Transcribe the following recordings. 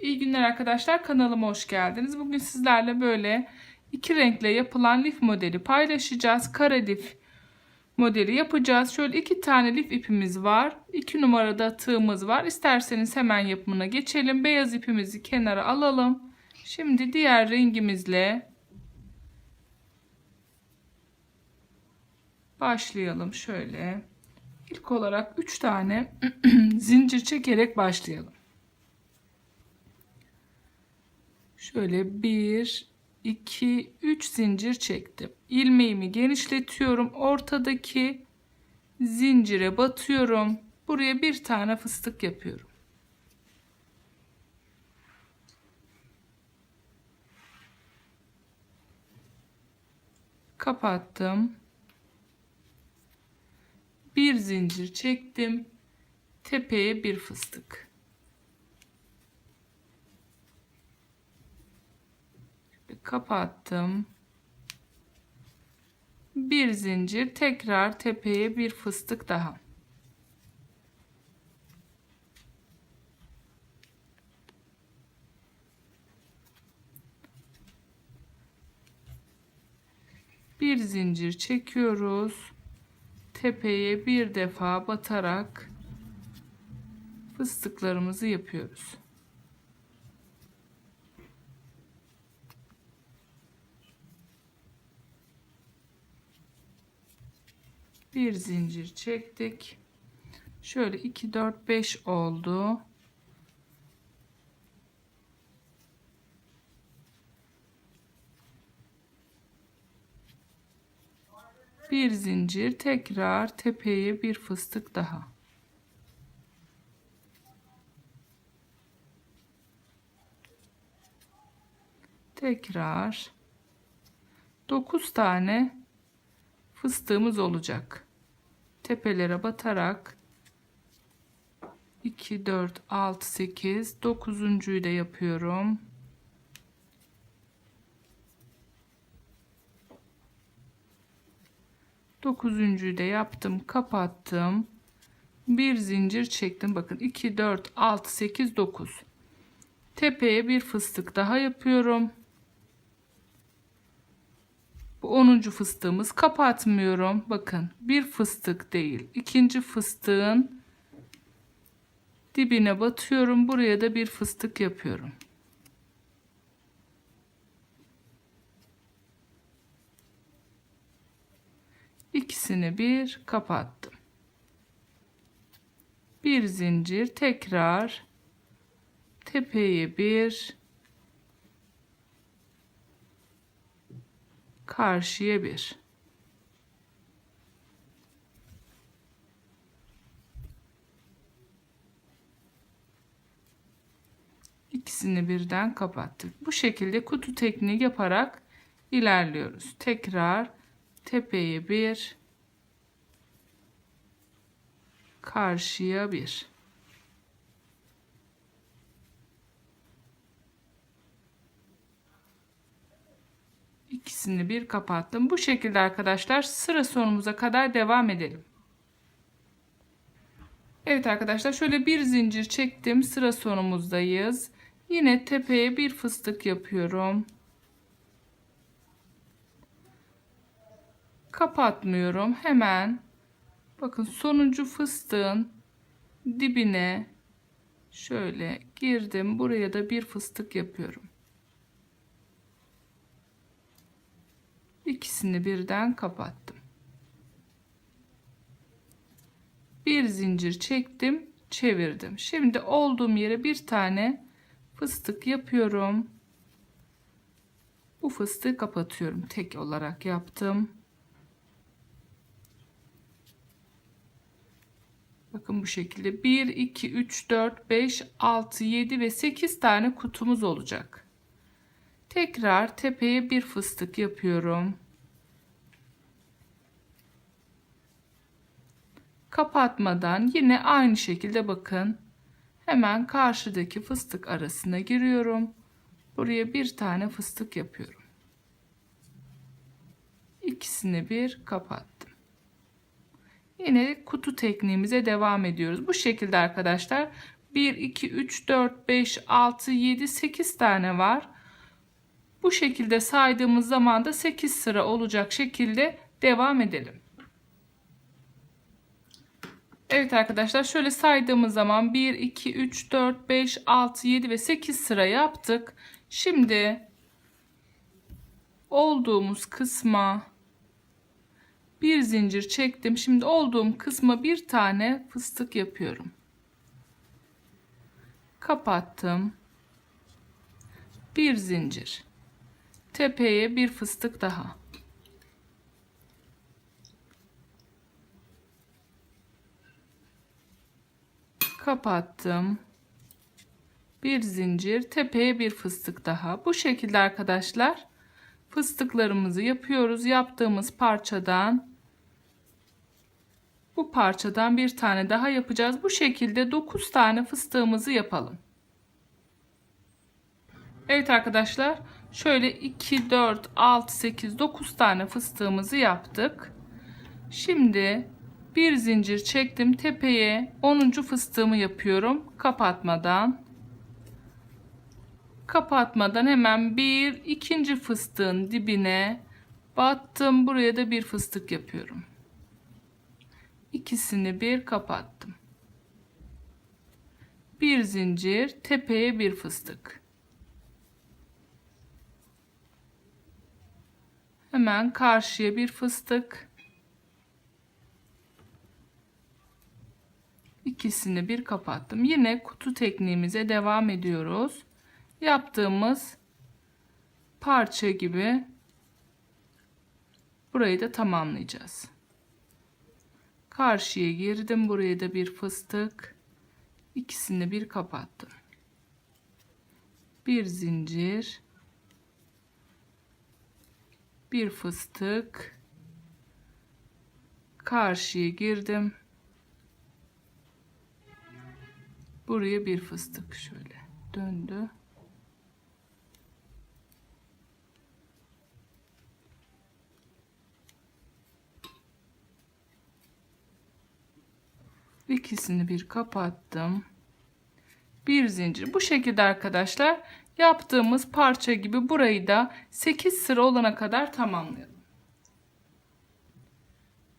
İyi günler arkadaşlar kanalıma hoş geldiniz. Bugün sizlerle böyle iki renkle yapılan lif modeli paylaşacağız. Kara lif modeli yapacağız. Şöyle iki tane lif ipimiz var. İki numarada tığımız var. İsterseniz hemen yapımına geçelim. Beyaz ipimizi kenara alalım. Şimdi diğer rengimizle başlayalım şöyle. İlk olarak 3 tane zincir çekerek başlayalım. Şöyle 1 2 3 zincir çektim. İlmeğimi genişletiyorum. Ortadaki zincire batıyorum. Buraya bir tane fıstık yapıyorum. Kapattım. Bir zincir çektim. Tepeye bir fıstık. Kapattım. Bir zincir tekrar tepeye bir fıstık daha. Bir zincir çekiyoruz. Tepeye bir defa batarak fıstıklarımızı yapıyoruz. Bir zincir çektik. Şöyle 2 4 5 oldu. Bir zincir tekrar tepeye bir fıstık daha. Tekrar 9 tane fıstığımız olacak. Tepelere batarak 2 4 6 8 9'uncuyu da yapıyorum. Dokuzuncuyu da yaptım, kapattım. Bir zincir çektim. Bakın 2 4 6 8 9. Tepeye bir fıstık daha yapıyorum. Bu 10. fıstığımız kapatmıyorum. Bakın bir fıstık değil. ikinci fıstığın dibine batıyorum. Buraya da bir fıstık yapıyorum. İkisini bir kapattım. Bir zincir tekrar tepeye bir karşıya bir. İkisini birden kapattık. Bu şekilde kutu tekniği yaparak ilerliyoruz. Tekrar tepeye bir, karşıya bir. İkisini bir kapattım. Bu şekilde arkadaşlar sıra sonumuza kadar devam edelim. Evet arkadaşlar şöyle bir zincir çektim. Sıra sonumuzdayız. Yine tepeye bir fıstık yapıyorum. Kapatmıyorum. Hemen bakın sonuncu fıstığın dibine şöyle girdim. Buraya da bir fıstık yapıyorum. İkisini birden kapattım. Bir zincir çektim, çevirdim. Şimdi olduğum yere bir tane fıstık yapıyorum. Bu fıstığı kapatıyorum. Tek olarak yaptım. Bakın bu şekilde 1 2 3 4 5 6 7 ve 8 tane kutumuz olacak. Tekrar tepeye bir fıstık yapıyorum. Kapatmadan yine aynı şekilde bakın. Hemen karşıdaki fıstık arasına giriyorum. Buraya bir tane fıstık yapıyorum. İkisini bir kapattım. Yine kutu tekniğimize devam ediyoruz. Bu şekilde arkadaşlar 1, 2, 3, 4, 5, 6, 7, 8 tane var. Bu şekilde saydığımız zaman da 8 sıra olacak şekilde devam edelim. Evet arkadaşlar şöyle saydığımız zaman 1, 2, 3, 4, 5, 6, 7 ve 8 sıra yaptık. Şimdi olduğumuz kısma bir zincir çektim. Şimdi olduğum kısma bir tane fıstık yapıyorum. Kapattım. Bir zincir. Tepeye bir fıstık daha. Kapattım. Bir zincir, tepeye bir fıstık daha. Bu şekilde arkadaşlar fıstıklarımızı yapıyoruz. Yaptığımız parçadan bu parçadan bir tane daha yapacağız. Bu şekilde 9 tane fıstığımızı yapalım. Evet arkadaşlar şöyle 2 4 6 8 9 tane fıstığımızı yaptık. Şimdi bir zincir çektim tepeye. 10. fıstığımı yapıyorum kapatmadan. Kapatmadan hemen bir ikinci fıstığın dibine battım. Buraya da bir fıstık yapıyorum. İkisini bir kapattım. Bir zincir tepeye bir fıstık hemen karşıya bir fıstık ikisini bir kapattım yine kutu tekniğimize devam ediyoruz yaptığımız parça gibi burayı da tamamlayacağız. Karşıya girdim. Buraya da bir fıstık. ikisini bir kapattım. Bir zincir. Bir fıstık. Karşıya girdim. Buraya bir fıstık şöyle döndü. ikisini bir kapattım bir zincir bu şekilde arkadaşlar yaptığımız parça gibi burayı da 8 sıra olana kadar tamamlayalım.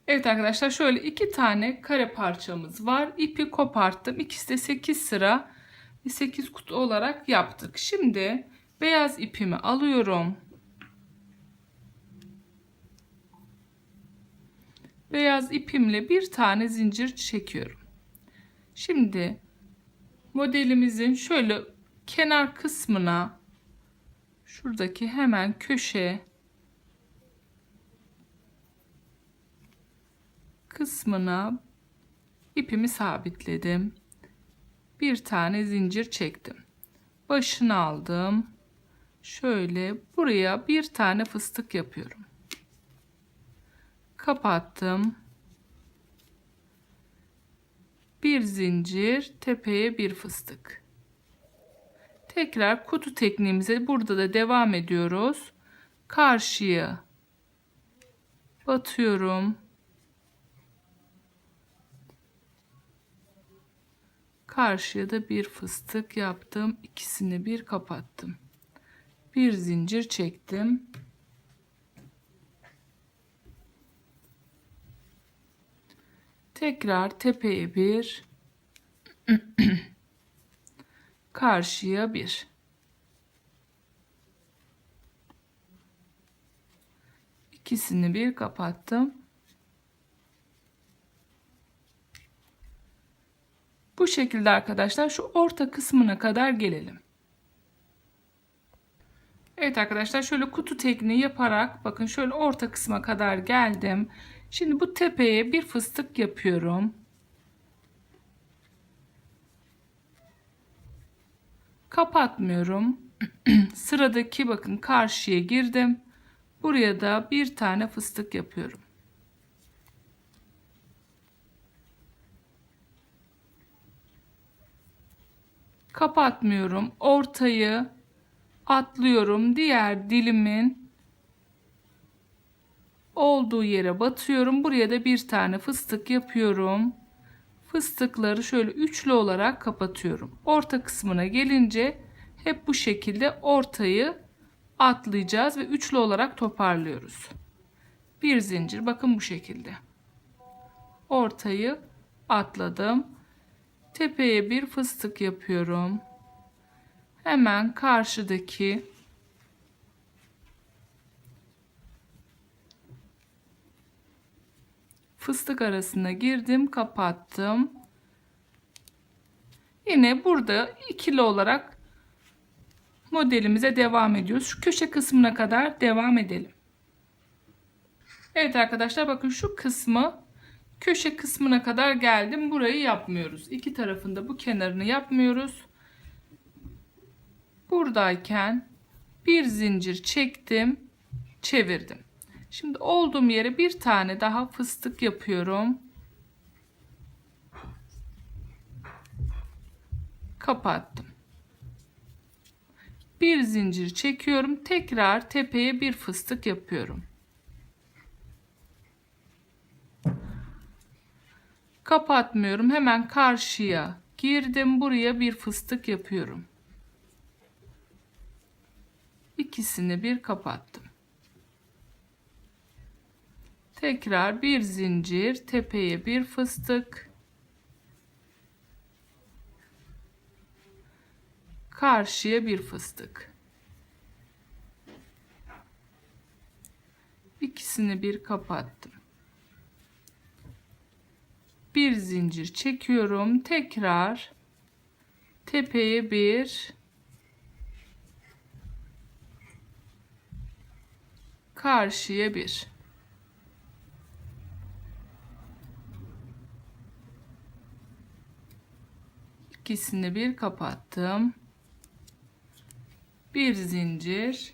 Evet arkadaşlar şöyle iki tane kare parçamız var. İpi koparttım. İkisi de 8 sıra. 8 kutu olarak yaptık. Şimdi beyaz ipimi alıyorum. Beyaz ipimle bir tane zincir çekiyorum. Şimdi modelimizin şöyle kenar kısmına şuradaki hemen köşe kısmına ipimi sabitledim. Bir tane zincir çektim. Başını aldım. Şöyle buraya bir tane fıstık yapıyorum. Kapattım bir zincir tepeye bir fıstık tekrar kutu tekniğimize burada da devam ediyoruz. Karşıya batıyorum. Karşıya da bir fıstık yaptım. İkisini bir kapattım. Bir zincir çektim. Tekrar tepeye bir. karşıya bir. İkisini bir kapattım. Bu şekilde arkadaşlar şu orta kısmına kadar gelelim. Evet arkadaşlar şöyle kutu tekniği yaparak bakın şöyle orta kısma kadar geldim. Şimdi bu tepeye bir fıstık yapıyorum. Kapatmıyorum. Sıradaki bakın karşıya girdim. Buraya da bir tane fıstık yapıyorum. Kapatmıyorum. Ortayı atlıyorum. Diğer dilimin olduğu yere batıyorum. Buraya da bir tane fıstık yapıyorum. Fıstıkları şöyle üçlü olarak kapatıyorum. Orta kısmına gelince hep bu şekilde ortayı atlayacağız ve üçlü olarak toparlıyoruz. Bir zincir bakın bu şekilde. Ortayı atladım. Tepeye bir fıstık yapıyorum. Hemen karşıdaki fıstık arasına girdim, kapattım. Yine burada ikili olarak modelimize devam ediyoruz. Şu köşe kısmına kadar devam edelim. Evet arkadaşlar bakın şu kısmı köşe kısmına kadar geldim. Burayı yapmıyoruz. İki tarafında bu kenarını yapmıyoruz. Buradayken bir zincir çektim, çevirdim. Şimdi olduğum yere bir tane daha fıstık yapıyorum. Kapattım. Bir zincir çekiyorum. Tekrar tepeye bir fıstık yapıyorum. Kapatmıyorum. Hemen karşıya girdim. Buraya bir fıstık yapıyorum. İkisini bir kapattım. Tekrar bir zincir, tepeye bir fıstık. Karşıya bir fıstık. İkisini bir kapattım. Bir zincir çekiyorum. Tekrar tepeye bir karşıya bir ikisini bir kapattım. Bir zincir.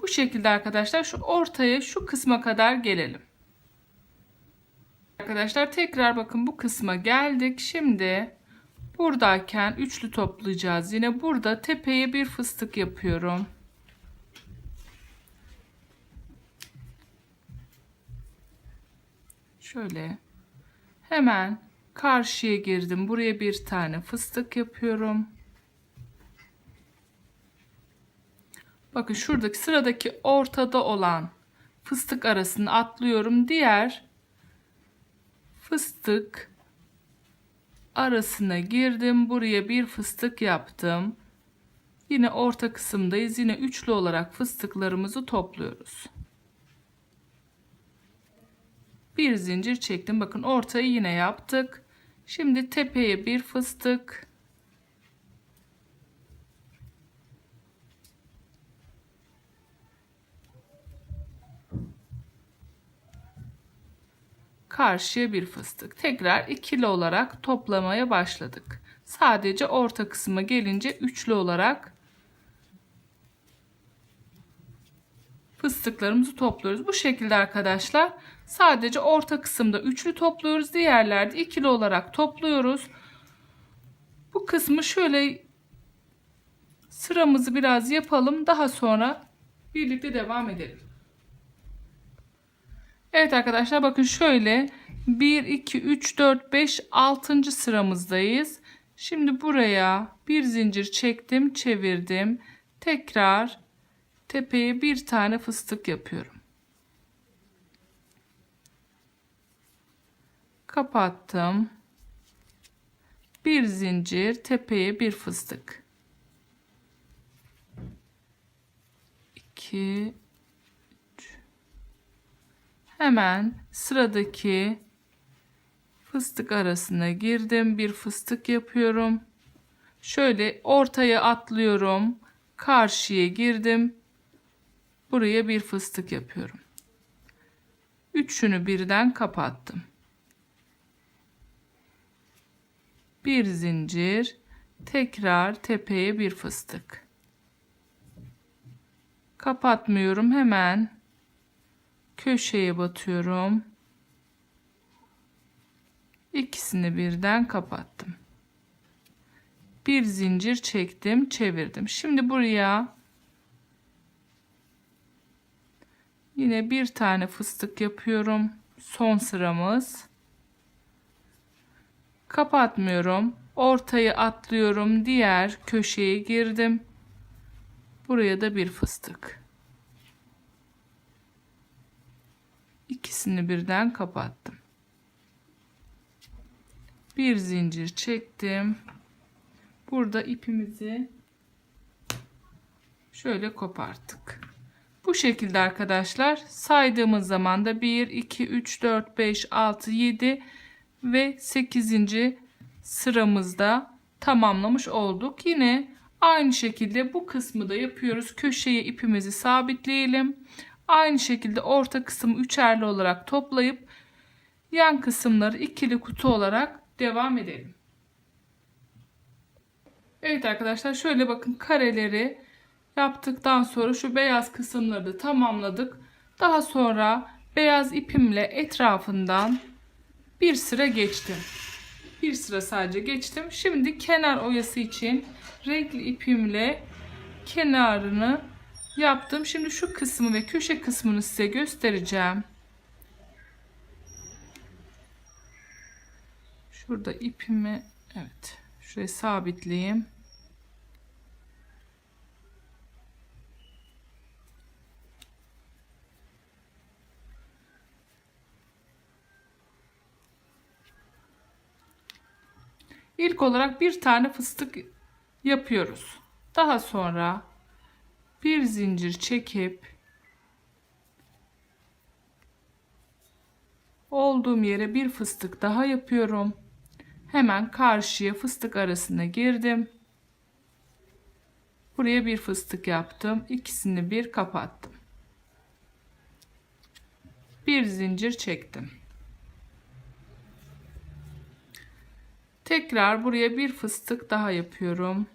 Bu şekilde arkadaşlar şu ortaya şu kısma kadar gelelim. Arkadaşlar tekrar bakın bu kısma geldik. Şimdi buradayken üçlü toplayacağız. Yine burada tepeye bir fıstık yapıyorum. Şöyle hemen karşıya girdim. Buraya bir tane fıstık yapıyorum. Bakın şuradaki sıradaki ortada olan fıstık arasını atlıyorum. Diğer fıstık arasına girdim. Buraya bir fıstık yaptım. Yine orta kısımdayız. Yine üçlü olarak fıstıklarımızı topluyoruz bir zincir çektim. Bakın ortayı yine yaptık. Şimdi tepeye bir fıstık. Karşıya bir fıstık. Tekrar ikili olarak toplamaya başladık. Sadece orta kısma gelince üçlü olarak fıstıklarımızı topluyoruz. Bu şekilde arkadaşlar sadece orta kısımda üçlü topluyoruz. Diğerlerde ikili olarak topluyoruz. Bu kısmı şöyle sıramızı biraz yapalım. Daha sonra birlikte devam edelim. Evet arkadaşlar bakın şöyle 1 2 3 4 5 6. sıramızdayız. Şimdi buraya bir zincir çektim, çevirdim. Tekrar tepeye bir tane fıstık yapıyorum. Kapattım. Bir zincir, tepeye bir fıstık. 2 Hemen sıradaki fıstık arasına girdim. Bir fıstık yapıyorum. Şöyle ortaya atlıyorum. Karşıya girdim. Buraya bir fıstık yapıyorum. Üçünü birden kapattım. Bir zincir, tekrar tepeye bir fıstık. Kapatmıyorum hemen köşeye batıyorum. İkisini birden kapattım. Bir zincir çektim, çevirdim. Şimdi buraya Yine bir tane fıstık yapıyorum. Son sıramız. Kapatmıyorum. Ortayı atlıyorum. Diğer köşeye girdim. Buraya da bir fıstık. İkisini birden kapattım. Bir zincir çektim. Burada ipimizi şöyle koparttık. Bu şekilde arkadaşlar saydığımız zaman da 1, 2, 3, 4, 5, 6, 7 ve 8. sıramızda tamamlamış olduk. Yine aynı şekilde bu kısmı da yapıyoruz. Köşeye ipimizi sabitleyelim. Aynı şekilde orta kısmı üçerli olarak toplayıp yan kısımları ikili kutu olarak devam edelim. Evet arkadaşlar şöyle bakın kareleri yaptıktan sonra şu beyaz kısımları da tamamladık. Daha sonra beyaz ipimle etrafından bir sıra geçtim. Bir sıra sadece geçtim. Şimdi kenar oyası için renkli ipimle kenarını yaptım. Şimdi şu kısmı ve köşe kısmını size göstereceğim. Şurada ipimi evet şuraya sabitleyeyim. İlk olarak bir tane fıstık yapıyoruz. Daha sonra bir zincir çekip olduğum yere bir fıstık daha yapıyorum. Hemen karşıya fıstık arasına girdim. Buraya bir fıstık yaptım. İkisini bir kapattım. Bir zincir çektim. Tekrar buraya bir fıstık daha yapıyorum.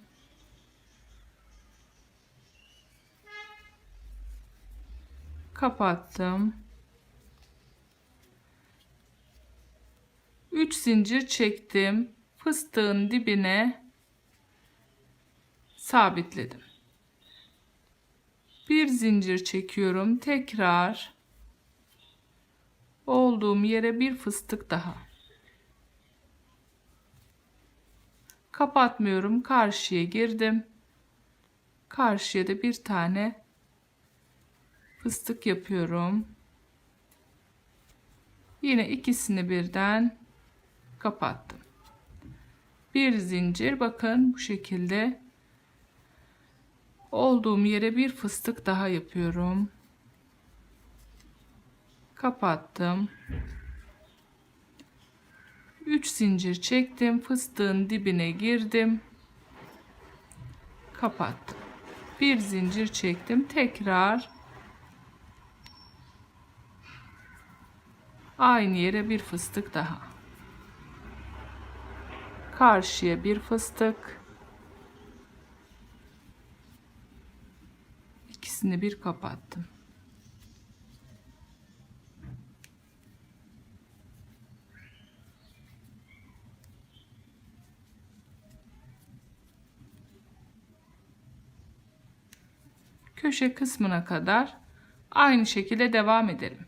Kapattım. 3 zincir çektim. Fıstığın dibine sabitledim. Bir zincir çekiyorum. Tekrar olduğum yere bir fıstık daha. Kapatmıyorum. Karşıya girdim. Karşıya da bir tane fıstık yapıyorum. Yine ikisini birden kapattım. Bir zincir bakın bu şekilde olduğum yere bir fıstık daha yapıyorum. Kapattım. 3 zincir çektim. Fıstığın dibine girdim. Kapattım. Bir zincir çektim. Tekrar aynı yere bir fıstık daha. Karşıya bir fıstık. İkisini bir kapattım. Köşe kısmına kadar aynı şekilde devam edelim.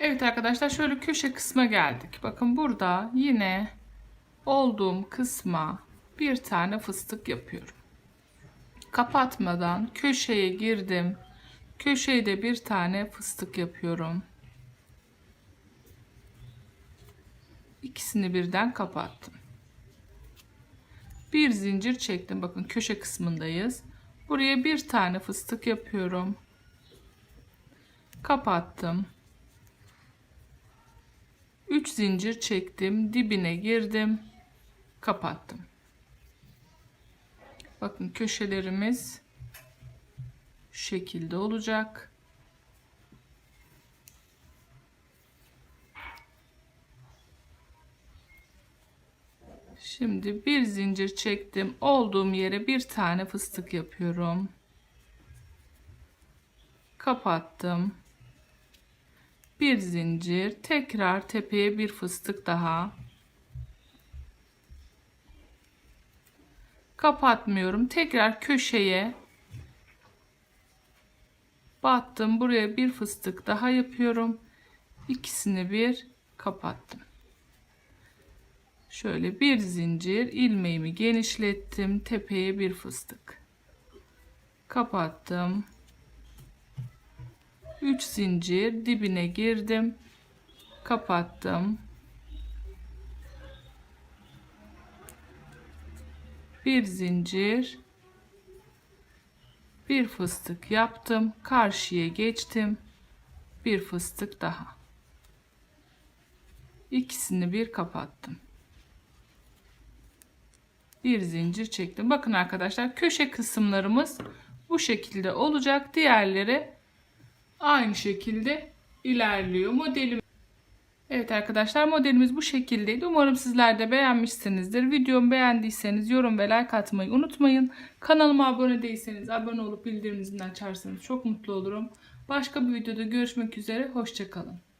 Evet arkadaşlar şöyle köşe kısma geldik. Bakın burada yine olduğum kısma bir tane fıstık yapıyorum. Kapatmadan köşeye girdim. Köşeye de bir tane fıstık yapıyorum. İkisini birden kapattım bir zincir çektim. Bakın köşe kısmındayız. Buraya bir tane fıstık yapıyorum. Kapattım. 3 zincir çektim. Dibine girdim. Kapattım. Bakın köşelerimiz şekilde olacak Şimdi bir zincir çektim. Olduğum yere bir tane fıstık yapıyorum. Kapattım. Bir zincir, tekrar tepeye bir fıstık daha. Kapatmıyorum. Tekrar köşeye battım. Buraya bir fıstık daha yapıyorum. İkisini bir kapattım. Şöyle bir zincir ilmeğimi genişlettim. Tepeye bir fıstık. Kapattım. 3 zincir dibine girdim. Kapattım. Bir zincir bir fıstık yaptım. Karşıya geçtim. Bir fıstık daha. İkisini bir kapattım. Bir zincir çektim. Bakın arkadaşlar köşe kısımlarımız bu şekilde olacak. Diğerleri aynı şekilde ilerliyor. Modelim Evet arkadaşlar modelimiz bu şekildeydi. Umarım sizler de beğenmişsinizdir. Videomu beğendiyseniz yorum ve like atmayı unutmayın. Kanalıma abone değilseniz abone olup bildirim zilini açarsanız çok mutlu olurum. Başka bir videoda görüşmek üzere. Hoşçakalın.